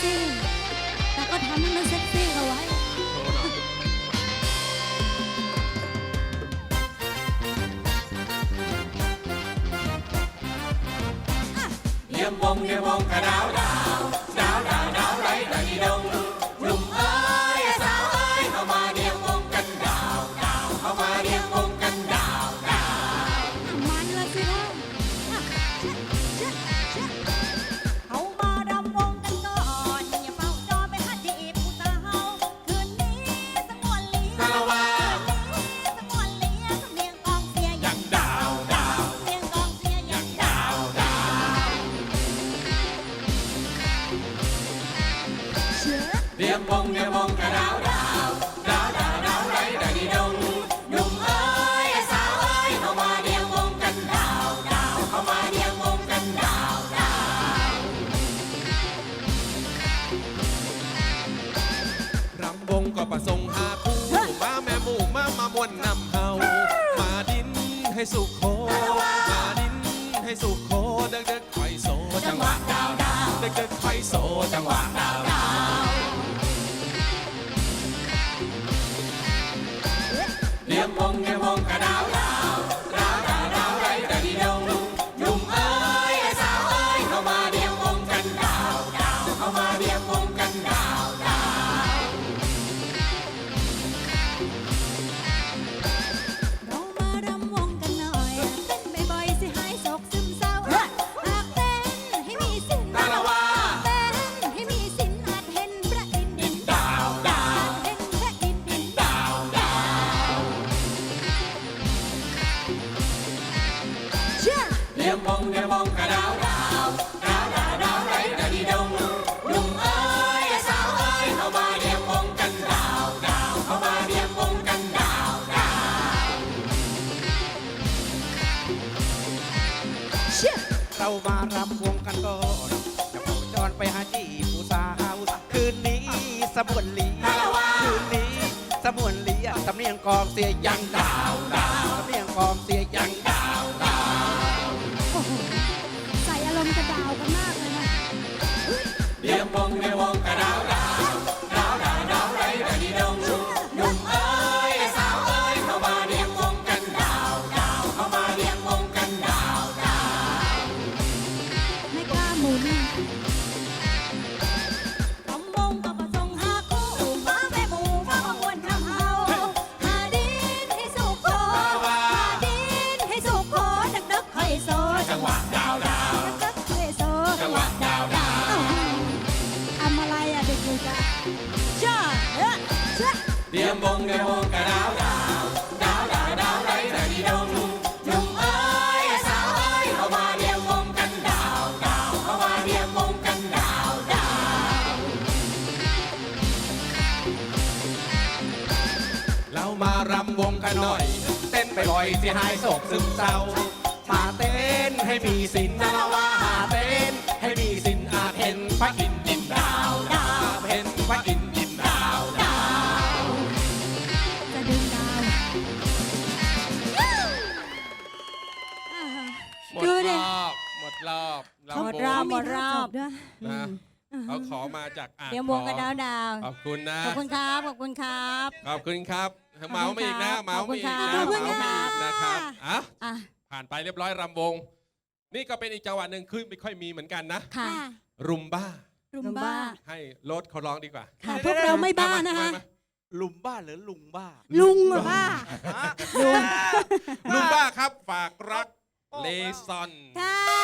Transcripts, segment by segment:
ซี่ แต่ก็ทำให้มันเซ็กซี่เอาไว้ เยี่ยมวงเยี่ยมวงกระดาวดาว สมุนลีคืนนี้สมุนลีอะสำเนียงกองเสียยังดาวดาวสำเนียงกองเสียยังดาวดาวใส่อารมณ์กระดาวกันมากเลยนะ เรียงวงเรียงวงกระดาวดาว กันหน่อย เต้นไปลอยสิหายโศกซึมเศร้าหาเต้นให้มีสินนาว่าหาเต้น ให้มีสินอาเพนพระอินทร์ดินดาวดาวเพนพระอินทร์ดินดาวดาว จะดึงดาวหมดรอบหมดรอบหมดรอบหมดรอบ ด้วยโเขาขอมาจากอ่างเตรียมวงกันดาวดาวขอบคุณนะ ขอบคุณครับ ขอบคุณครับ ขอบคุณครับ เมาไม่อีกนะเมาไม่อีกนะขอมาไม่อีกนะครับอะผ่านไปเรียบร้อยรำวง นี่ก็เป็นอีกจังหวะหนึ่งคือไม่ค่อยมีเหมือนกันนะ ค่ะ รุมบ้า รุมบ้า ให้รถเขาร้องดีกว่าค่ะพวกเราไม่บ้านะคะ มมลุมบ้าหรือลุงบ้าลุงบ้า ลุงบ้าครับ ฝากรักเลซอน ค่ะ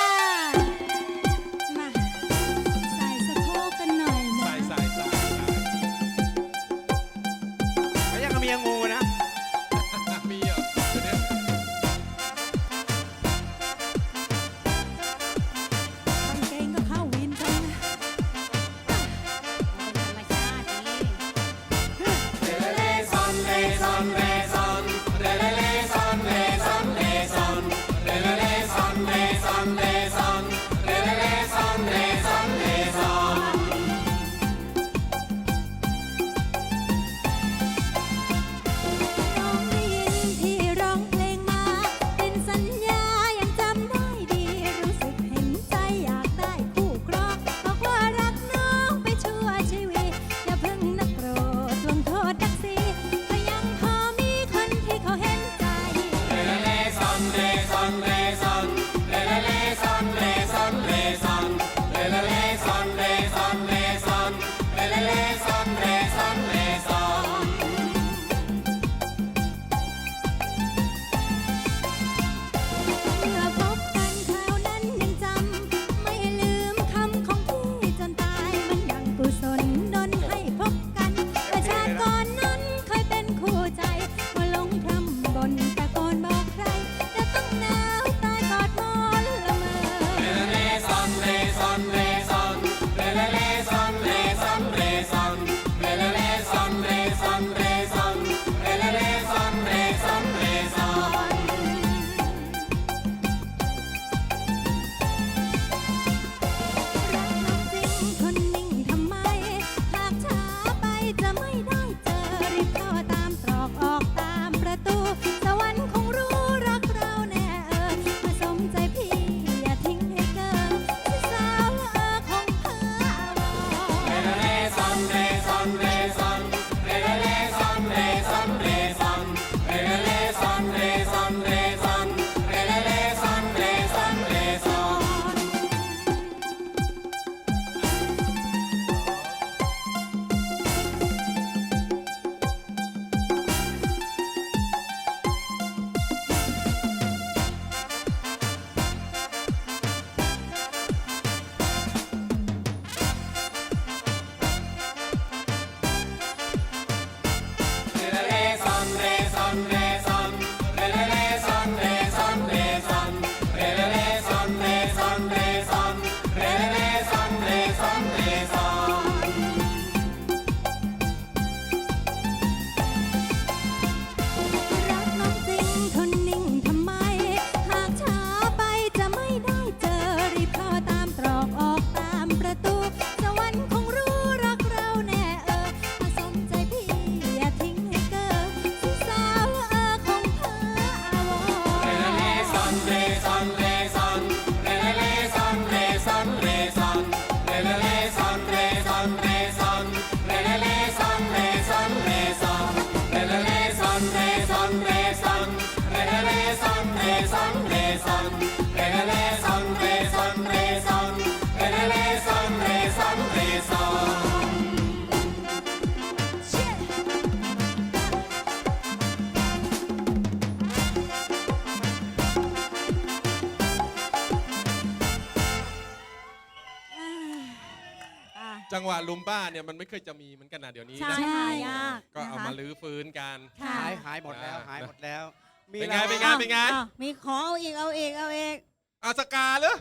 จังหวะลุมบ้าเนี่ยมันไม่เคยจะมีเหมือนกันนะเดี๋ยวนี้ใช่นะหายากก็เอามาลื้อฟื้นกัน ค่ะ หายหายหมดแล้วหายหมดแล้วมีเป็นไงแล้วเป็นไง เป็นไงอ้าวมีของเอาอีกเอาอีกเอาอีก อาสกาเหรอ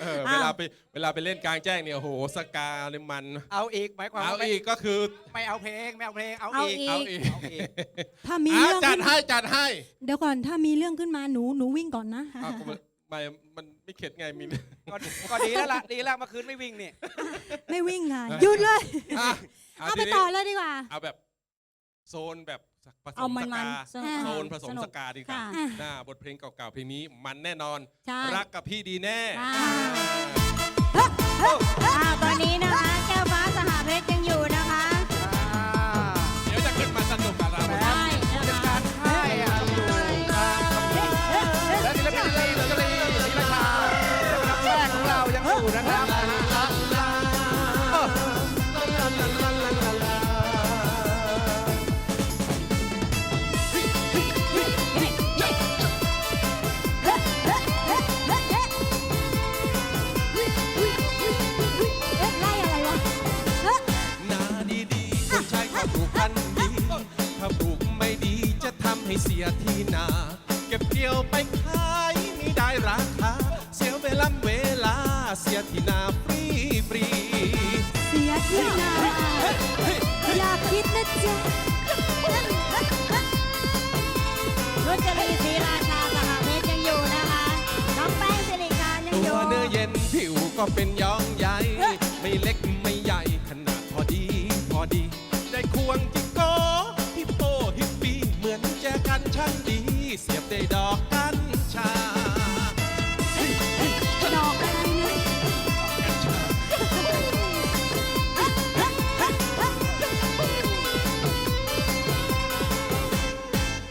เออเวอ้าวลาไปเวลาไปเล่นกลางแจ้งเนี่ยโอ้โหสกาเนี่ยมันเอาอีกหมายความเอาว่าไม่อีกก็คือไม่เอาเพลงไม่เอาเพลงเอาเอาอีกอีกเอาอีกเอาอีกถ้ามีอะเรื่องจัดขึ้นให้จัดให้เดี๋ยวก่อนถ้ามีเรื่องขึ้นมาหนูหนูวิ่งก่อนนะอ้าวก็ มันไม่มันไม่เข็ดไงมิน ก็ก็ดีแล้วล่ะดีแล้วเมื่อคืนไม่วิ่งนี่ ไม่วิ่งค่ะหยุดเลย อะเอาไปทีนี้ต่อเลยดีกว่า เอาแบบโซนแบบผสเอามมัสนมักานสนุกโซนผสมนุสกาดีกว่าค่ะอะ หน้าบทเพลงเก่าๆเพลงนี้มันแน่นอน ใช่ รักกับพี่ดีแน่ อ่า อ่าตอนนี้นะคะแก้วฟ้าสหเพชรยัง ช่างดีเสียบได้ดอกกัญชาดอกอะไรเนี่ยกัญชา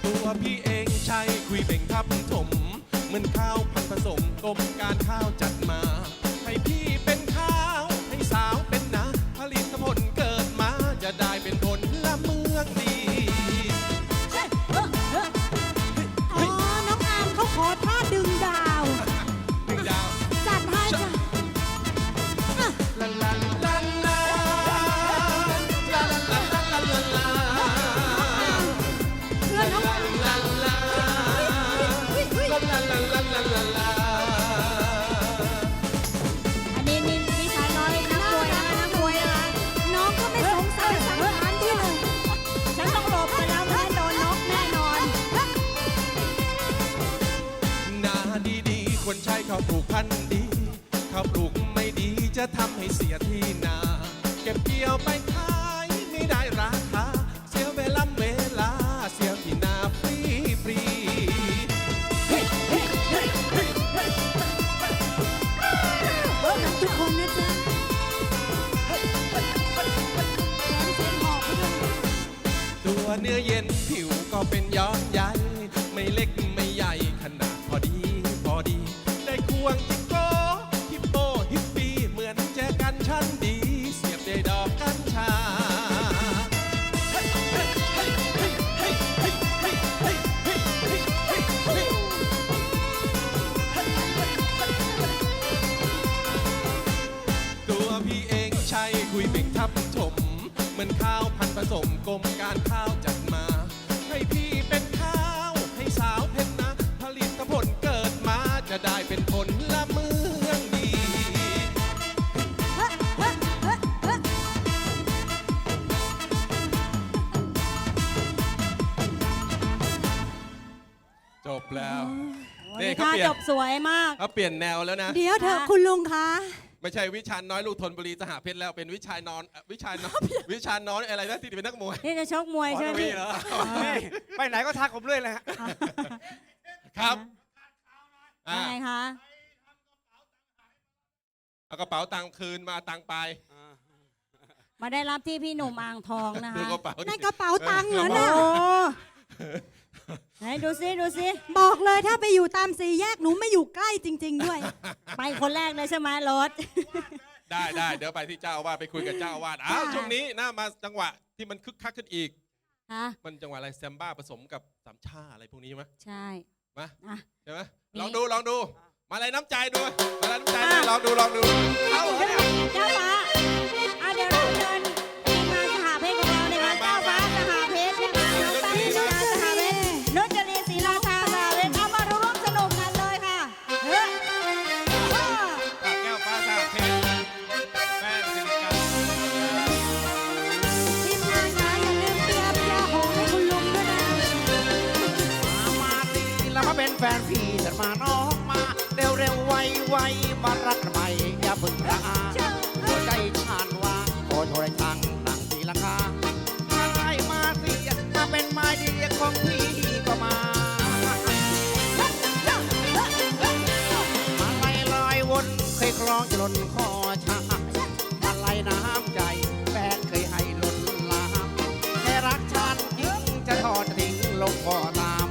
ตัวพี่เองใช้คุยเบ่งทับถมเหมือนข้าวพันธุ์ผสมกรมการข้าวจัด ข้าวปลูกพันธุ์ดีข้าวปลูกไม่ดีจะทำให้เสียที่นา เก็บเกี่ยวไปขายไม่ได้ราคาเสียเวลาเวลาเสียที่นาฟรีฟรีทุกคนนะจ๊ะตัวเนื้อเย็นผิวก็เป็นย้อนยไม่ ทับถม เหมือนข้าวพันธุ์ผสมกรมการข้าวจัดมา ให้พี่เป็นข้าว ให้สาวเพชรนะ ผลิตผลเกิดมาจะได้เป็นผลละเมืองดีจบแล้ววันนี่นี้เขาท่าเปลี่ยน จบสวยมาก เขาเปลี่ยนแนวแล้วนะ เดี๋ยวเถอะค่ะคุณลุงคะ ไม่ใช่วิชาน้อยลูกทนบุรีสหเพชรแล้วเป็นวิชานอนเอ่อวิชานอนวิชาน้อยอะไรนะที่เป็นนักมวยนี่จะชกมวยขอใช่ไหมทวีพี่เหรอนี่ไปไหนก็ทักผมเรื่อยเลยฮะครับยัอ่างไงคะ เอากระเป๋าตังค์คืนมาตังค์ไป มาได้รับที่พี่หนุ่มอ่างทองนะดูคะกระเป๋าดิ นั่นกระเป๋าตังค์เหรอเอน่ะอโอ้ ไหนดูสิดูสิบอกเลยถ้าไปอยู่ตามสี่แยกหนูไม่อยู่ใกล้จริง ๆ ด้วย ไปคนแรกเลยใช่ไหมรถ ได้ได้เดี๋ยวไปที่เจ้าอาวาสไปคุยกับเจ้าอาวาสอ้าวช่วงนี้น่ามาจังหวะที่มันคึกคักขึ้นอีกมันจังหวะอะไรแซมบ้าผสมกับสามชาอะไรพวกนี้ไหมใช่ มาใช่ไหมลองดูลองดู มาอะไรน้ำใจด้วยมาอะไรน้ำใจเลยลองดูลองดูเอาเหรอเนี่ยเจ้าฟ้าอะเดี๋ยวเราเดิน คล้นคอชายมาไลน้ำใจแฟนเคยให้ล้นลามแค่รักฉันจริงจะทอดทิ้งลงคอตาม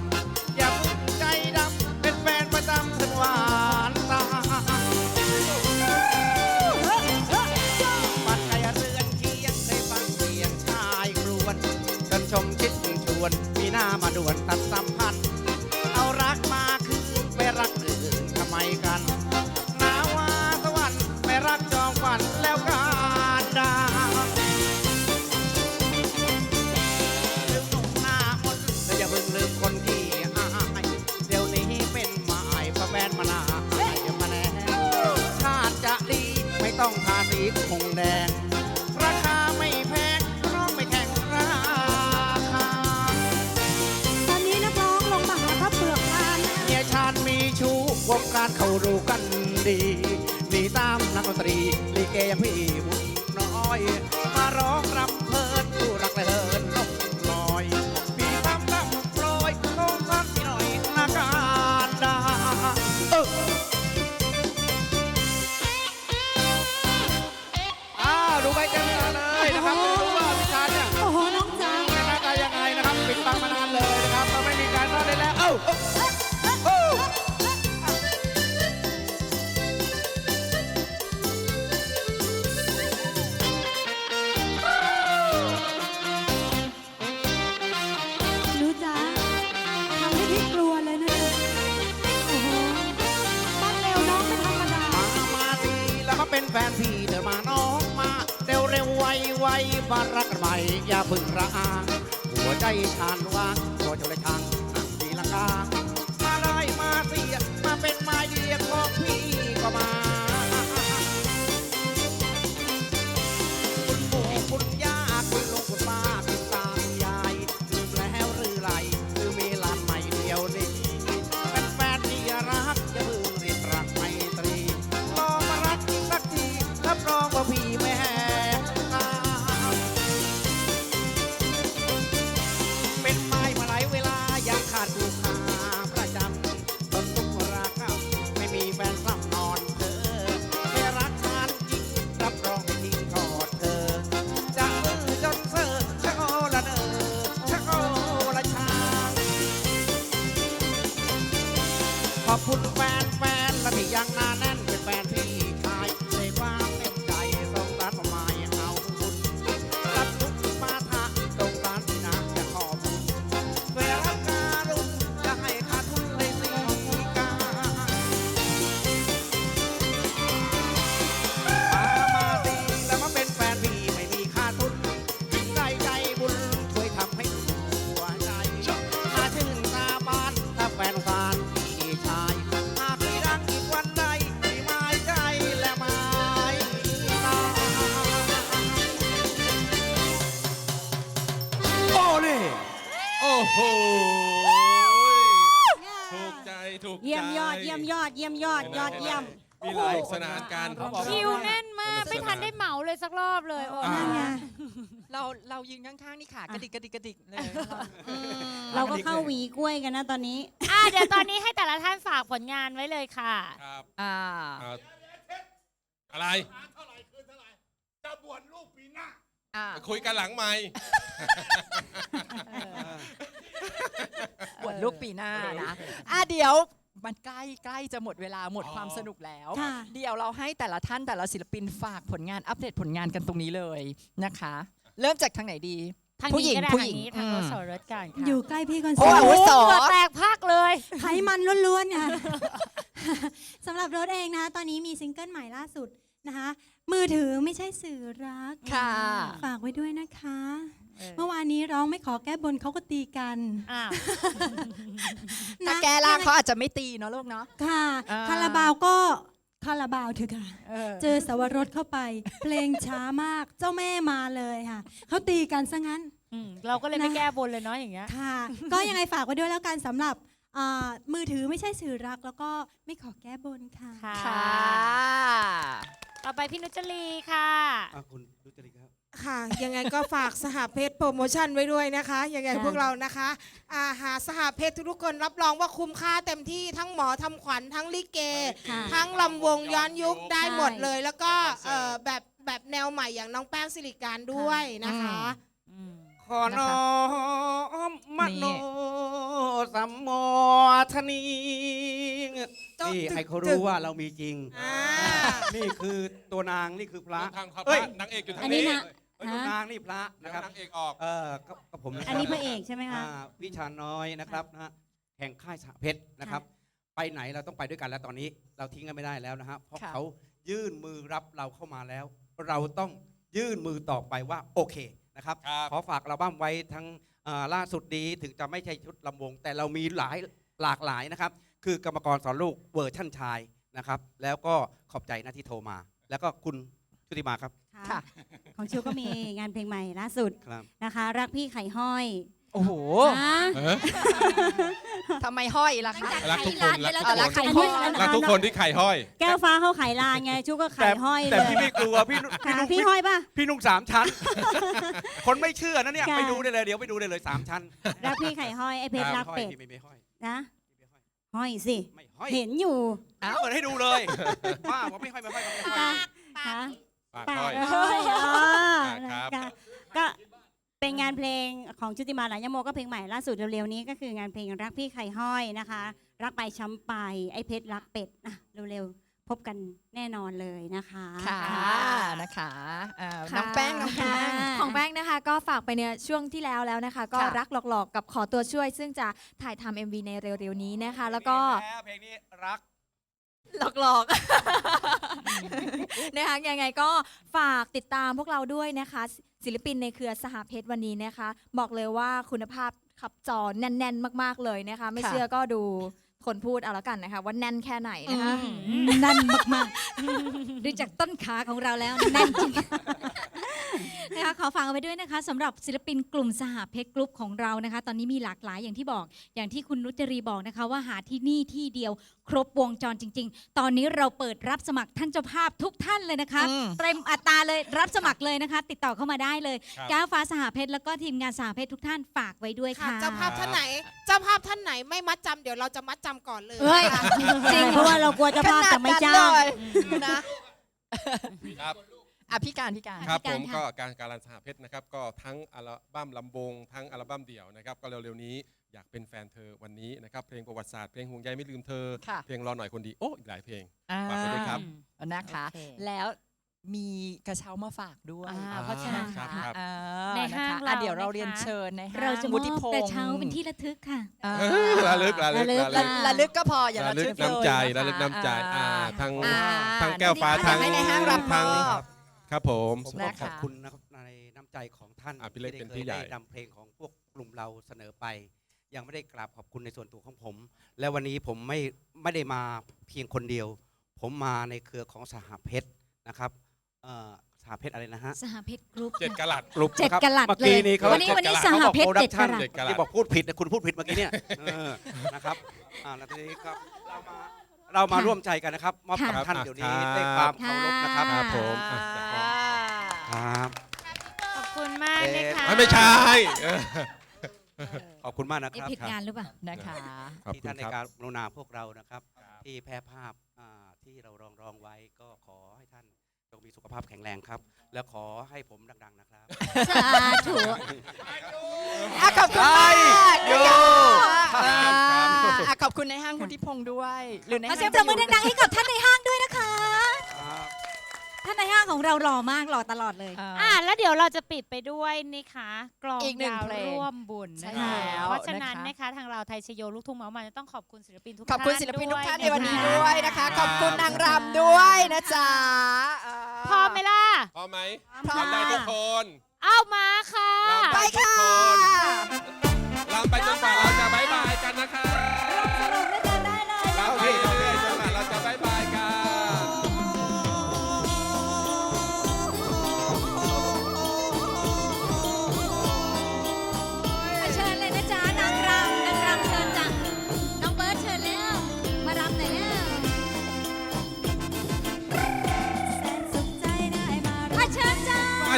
อย่าพึ่งใจดำเป็นแฟนประจำถึงหวานตาปัดไก่เรือนเคียงเคยฟังเสียงชายครวนจนชมคิดชวนมีหน้ามาด่วนตัดสัมพันธ์เอารักมาคืนไปรัก รักจองฝันแล้วกันดาลืมหนุ่มหน้ามนแต่อย่าเพิ่งลืมคนที่อายเดี๋ยวนี้เป็นหมายพระแฟนมานาอย่ามาแน่ชาติจะดีไม่ต้องทาสีคงแดง ราคาไม่แพงน้องไม่แข่งราคาตอนนี้นักร้องลงมาหาข้าวเปลือกทานนะ เมียชาติมีชู้วงการเขารู้กันดี แก่พี่บุญน้อย อดยอดเยี่ยม มีหลายสนานกันคิวแน่นมากสนุกสนานไม่ทันได้เหมาเลยสักรอบเลยโอ้อ่า นั่นไงเราเรายืนข้างๆนี่ขากระดิกกระดิกกระดิกเลย เราก็เข้าหวีกล้วยกันนะตอนนี้ อะเดี๋ยวตอนนี้ให้แต่ละท่านฝากผลงานไว้เลยค่ะ ครับอ่า อ่าอะไรอ่าคุยกันหลังไม่บวชลูกปีหน้านะ อะเดี๋ยว มันใกล้ใกล้จะหมดเวลาหมดความสนุกแล้ว ค่ะ เดี๋ยวเราให้แต่ละท่านแต่ละศิลปินฝากผลงานอัปเดตผลงานกันตรงนี้เลยนะคะ เริ่มจากทางไหนดี ทางผู้หญินี้งก็ได้ผู้ทาหญิงงนี้ทางอืรม ถสรรถกันค่ะอยู่ใกล้พี่คอนโอ้เสิร์ตอาวุโสเหงื่อแตกพักเลย ไขมันล้วนๆค่ะ สำหรับรถเองนะคะ ตอนนี้มีซิงเกิลใหม่ล่าสุดนะคะ มือถือไม่ใช่สื่อรัก ค่ะ ฝากไว้ด้วยนะคะ เออเมื่อวานนี้ร้องไม่ขอแก้บนเขาก็ตีกันอ้าวถ้าแกล่างเขาอาจจะไม่ตีเนาะลูกเนาะ ค่ะอ่า คาราบาวก็คาราบาวเถอะค่ะ เออเจอสวรสเข้าไป เพลงช้ามากเจ้าแม่มาเลยค่ะเขาตีกันซะงั้นอืมเราก็เลยไม่นะ แก้บนเลยเนาะอย่างเงี้ย ค่ะ ก็ยังไงฝากไว้ด้วยแล้วกันสำหรับอ่ามือถือไม่ใช่สื่อรัก แล้วก็ไม่ขอแก้บนค่ะ ค่ะ ค่ะ ต่อไปพี่นุจรีค่ะ อะคุณดูจริต ครับค่ะ ยังไงก็ฝากสหเพชรโปรโมชั่นไว้ด้วยนะคะ ยังไงค่ะพวกเรานะคะอ่าหาสหเพชรทุกๆคนรับรองว่าคุ้มค่าเต็มที่ทั้งหมอทำขวัญทั้งลิเก ค่ะทั้งลำวงย้อนยุคได้หมดใช่เลย แล้วก็เอ่อแบบแบบแนวใหม่อย่างน้องแป้งสิริการด้วยนะคะขอน้อมมโนสัมโมทนีนี่ให้เขารู้ว่าเรามีจริง อ่า นี่คือตัวนางนี่คือพระ ทางครับเอ้ย นางเอกอยู่ทาอังนนี้นี้นะ เอ้ยตัวนางนี่พระนะนะคครัรับบนางเอกออก เออก็ก็ผมนะคอัรันบนี้พระเอกใช่ไหมคะ อ่าวิชาน้อยนะครับนะฮะแห่งค่ายสหเพชรนะครับ ไปไหนเราต้องไปด้วยกันแล้วตอนนี้เราทิ้งกันไม่ได้แล้วนะฮะเพราะค่ะ เขายื่นมือรับเราเข้ามาแล้ว เราต้องยื่นมือต่อไปว่าโอเคนะครับ ครับ ขอฝากอัลบั้มไว้ทั้งอ่าล่าสุดนี้ถึงจะไม่ใช่ชุดลำวง แต่เรามีหลายหลากหลายนะครับ คือกรรมกรสอนลูกเวอร์ชั่นชายนะครับ แล้วก็ขอบใจนะที่โทรมา แล้วก็คุณ ชุติมาครับ ค่ะ ของชิวก็มีงานเพลงใหม่ล่าสุดครับ นะคะ รักพี่ไข่ห้อยโอ้โหนะเออทำไมห้อยล่ะคะ รักทุกคนรักเอาทุละกไข่คนห้อยรักทุกคนที่ไข่ห้อย แก้วฟ้าเขาไข่ลานไงชิวก็ไข่ห้อยเลแต่ยพี่ไม่กลัวพี่นุ่งพี่ค่ะนุ่งพี่ห้อยป่ะ พี่นุ่งสามชั้น คนไม่เชื่อนะเนี่ยค่ะ ไปดูได้เลยเดี๋ยวไปดูได้เลยสามชั้นรักพี่ไข่ห้อยไอเพชรครัรับกห้อยเป็ดพี่ไม่ไม่ห้อยนะพี่ไม่ห้อยห้อยสิ ไม่ห้อยเห็นอยู่เปิดให้ดูเลยว่าผมไม่ห้อยไม่ห้อยไม่ห้อยค่ะค่ะ ปากปาห้อยกห้อยอ๋อครับ ค่ะก็เป็นงานเพลงของชุติมาหลายยโมก็เพลงใหม่ล่าสุดเร็วๆนี้ก็คืองานเพลงรักพี่ไข่ห้อยนะคะ รักไปช้ำไปไอเพชรรักเป็ดอะเร็วๆพบกันแน่นอนเลยนะคะค่ะนะคะเอ่อค่ะน้องแป้งน้องแป้งของแป้งนะคะก็ฝากไปเนี่ยช่วงที่แล้วแล้วนะคะ ก็ค่ะ รักหลอกๆกับขอตัวช่วย ซึ่งจะถ่ายทำ MV ในเร็วๆนี้นะคะ แล้วก็ เพลงนี้รัก หลอกๆ นะคะยังไงก็ฝากติดตามพวกเราด้วยนะคะ ศิลปินในเครือสหเพชรวันนี้นะคะ บอกเลยว่าคุณภาพขับจอแน่น ๆ มาก ๆ เลยนะคะ ไม่ค่ะ เชื่อก็ดูคนพูดเอาละกันนะคะ ว่าแน่นแค่ไหนนะคะแน่นมากๆดูจากต้นขาของเราแล้วแน่นจริง นะคะขอฝากเอาไว้ด้วยนะคะสำหรับศิลปินกลุ่มสหเพชรกรุ๊ปของเรานะคะ ตอนนี้มีหลากหลายอย่างที่บอก อย่างที่คุณนุจรีบอกนะคะ ว่าหาที่นี่ที่เดียวครบวงจรจริง ๆ ตอนนี้เราเปิดรับสมัครท่านเจ้าภาพทุกท่านเลยนะคะอืม เต็มอัตราเลยรับสมัครเลยนะคะ ติดต่อเข้ามาได้เลยครับก้าวฟ้าสหเพชรแล้วก็ทีมงานสหเพชรทุกท่านฝากไว้ด้วยค่ะค่ะ เจ้าภาพท่านไหน เจ้าภาพท่านไหนไม่มัดจำเดี๋ยวเราจะมัดจำก่อนเลยเอ้ยค่ะจริงเพราะว่าเรากลัวเจะภาพแต่ไม่จ้างนะ ครับ อะพี่การพี่การ ครับพี่ผการมค่ะ ก็การการันสหเพชรนะครับก็ทั้งอัลบั้มลำวงทั้งอัลบั้มเดี่ยวนะครับก็เร็วๆนี้อยากเป็นแฟนเธอวันนี้นะครับเพลงประวัติศาสตร์เพลงห่วงใยไม่ลืมเธอ ค่ะ เพลงรอหน่อยคนดีโอ้อีกหลายเพลงอ่าฝากไว้ด้วยครับนะคะ โอเคแล้วมีกระเช้ามาฝากด้วยอ่าเพราะฉะนั้น ครับอ่าครับอ่ในห้างนะคะอะเราเดี๋ยวเรานะคะ เรียนเชิญในห้างเราจะมวุอฒิบพงกระศ์เช้าเป็นที่ระทึกค่ะ อ่าระลึกระลึกระลึกระลึกระลึกก็พออย่าระระลึลึกกเลยน้ำใจคระลึกน้ำใจอ่าทั้งอ่าทั้งแก้วฟ้าอยทั้งให้ในห้างรับทั้งมอบ ครับผม ผมนะก็คะขอบคุณนะครับในน้ำใจของท่านอะพี่เล็กที่เป็นได้พี่เคยใหญ่ได้นำเพลงของพวกกลุ่มเราเสนอไป ยังไม่ได้กราบขอบคุณในส่วนตัวของผม และวันนี้ผมไม่ไม่ได้มาเพียงคนเดียว ผมมาในเครือของสหเพชรนะครับเอ่อสหเพชรอะไรนะฮะสหเพชรกรุ๊ปเจ็ดกะลัด กลุ่มเจ็ดนะครับกะลัดเมื่อกี้เลยนี้เขาวันนี้วันนี้จ็ดกะลัดสหเพชรขาบอกเจ็ดกะลัด production เจ็ดกะลัด ที่บอกพูดผิดนะคุณพูดผิดเมื่อกี้เนี่ยเออนะครับอ่าแล้วทีนี้ครับเรามา เรามาค่ะร่วมใจกันนะครับมอบกับค่ะท่านเดี๋ยวนี้ครับด้วยความเคารพนะครับครับผมอะครับขอบคุณมากนะคะอะไม่ใช่เออ ขอบคุณมากนะคเอ๊ะรับผิดงานหรือเปล่า นะคะขอบที่คุท่าณนในครับการกรุณาพวกเรานะครับ ที่แพร่ภาพอ่าที่เรารองรองไว้ก็ขอให้ท่านจงมีสุขภาพแข็งแรงครับ แล้วขอให้ผมดังๆนะครับ สาธุ อะขอบคุณมาก โย อ่า ครับ อะขอบ คุณในห้างวุฒิพงศ์ด้วย หรือในขอห้างเสียงปรบมือดังๆให้กับท่านในห้างด้วยนะคะครับท่านในห้างของเราหล่อมากหล่อตลอดเลยอ่า อ่า แล้วเดี๋ยวเราจะปิดไปด้วยนะคะกลองอีกหนึ่งดาวเพลงร่วมบุญใช่นะคะแล้วเพราะฉะนั้นนะคะ นะคะทางเราไทยชโยลูกทุ่งเมาส์มันจะต้องขอบคุณศิลปินทุกขอบคุณท่านศิลปินทุกท่านในด้วยวันนี้ะคะด้วยนะคะ ขอบคุณนางรำด้วยนะจ๊ะเพร้อมไหมล่ะ พร้อมไหมพร้อมทำได้ทุกคนเอามาค่ะ ไปค่ะลำไปจนกว่าเราจะบายบายกันนะคะ